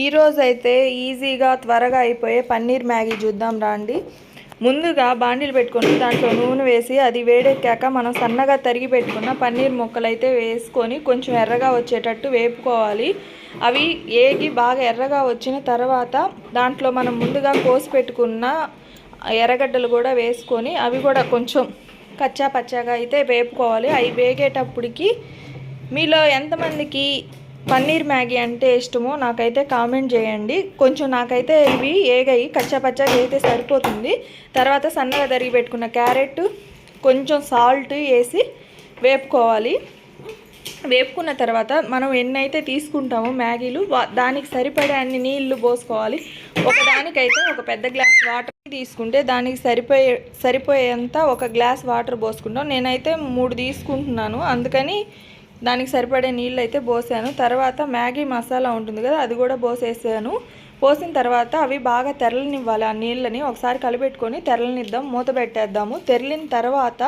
ఈరోజు అయితే ఈజీగా త్వరగా అయిపోయే పన్నీర్ మ్యాగీ చూద్దాం రండి. ముందుగా బాండీలు పెట్టుకొని దాంట్లో నూనె వేసి అది వేడెక్కాక మనం సన్నగా తరిగి పెట్టుకున్న పన్నీర్ ముక్కలు అయితే వేసుకొని కొంచెం ఎర్రగా వచ్చేటట్టు వేపుకోవాలి. అవి ఏగి బాగా ఎర్రగా వచ్చిన తర్వాత దాంట్లో మనం ముందుగా కోసి పెట్టుకున్న ఎర్రగడ్డలు కూడా వేసుకొని అవి కూడా కొంచెం కచ్చా పచ్చాగా అయితే వేపుకోవాలి. అవి వేగేటప్పటికి మీలో ఎంతమందికి పన్నీర్ మ్యాగీ అంటే ఇష్టమో నాకైతే కామెంట్ చేయండి. కొంచెం నాకైతే ఇవి ఏగాయి కచ్చాపచ్చాగా అయితే సరిపోతుంది. తర్వాత సన్నగా తరిగి పెట్టుకున్న క్యారెట్ కొంచెం సాల్ట్ వేసి వేపుకోవాలి. వేపుకున్న తర్వాత మనం ఎన్నైతే తీసుకుంటామో మ్యాగీలు దానికి సరిపడే అన్ని నీళ్ళు పోసుకోవాలి. ఒకదానికైతే ఒక పెద్ద గ్లాస్ వాటర్ తీసుకుంటే దానికి సరిపోయే సరిపోయేంత ఒక గ్లాస్ వాటర్ పోసుకుంటాం. నేనైతే మూడు తీసుకుంటున్నాను. అందుకని దానికి సరిపడే నీళ్ళు అయితే పోసాను. తర్వాత మ్యాగీ మసాలా ఉంటుంది కదా అది కూడా పోసేసాను. పోసిన తర్వాత అవి బాగా తెరలనివ్వాలి ఆ నీళ్ళని. ఒకసారి కలిపెట్టుకొని తెరలనిద్దాం మూత పెట్టేద్దాము. తెరలిన తర్వాత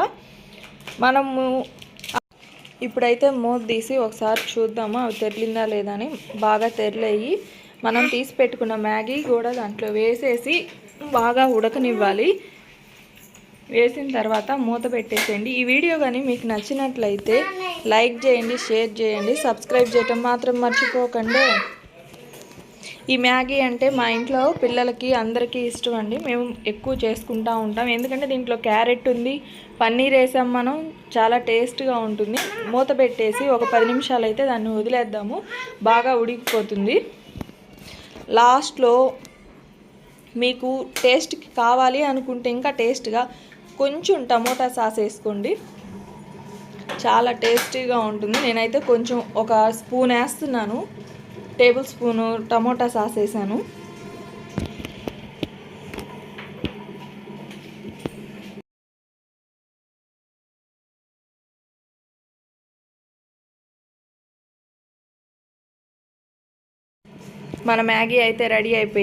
మనము ఇప్పుడైతే మూత తీసి ఒకసారి చూద్దాము అవి తెరిలిందా లేదా అని. బాగా తెరలేయి. మనం తీసి పెట్టుకున్న మ్యాగీ కూడా దాంట్లో వేసేసి బాగా ఉడకనివ్వాలి. వేసిన తర్వాత మూత పెట్టేసేయండి. ఈ వీడియో కానీ మీకు నచ్చినట్లయితే లైక్ చేయండి షేర్ చేయండి సబ్స్క్రైబ్ చేయటం మాత్రం మర్చిపోకండి. ఈ మ్యాగీ అంటే మా ఇంట్లో పిల్లలకి అందరికీ ఇష్టం అండి. మేము ఎక్కువ చేసుకుంటూ ఉంటాం. ఎందుకంటే దీంట్లో క్యారెట్ ఉంది పన్నీర్ వేసాం మనం చాలా టేస్ట్గా ఉంటుంది. మూత పెట్టేసి ఒక పది నిమిషాలు అయితే దాన్ని వదిలేద్దాము. బాగా ఉడికిపోతుంది. లాస్ట్లో మీకు టేస్ట్కి కావాలి అనుకుంటే ఇంకా టేస్ట్గా కొంచెం టమోటా సాస్ వేసుకోండి. చాలా టేస్టీగా ఉంటుంది. నేనైతే కొంచెం ఒక స్పూన్ వేస్తున్నాను. టేబుల్ స్పూను టమోటా సాస్ వేసాను. మన మ్యాగీ అయితే రెడీ అయిపోయింది.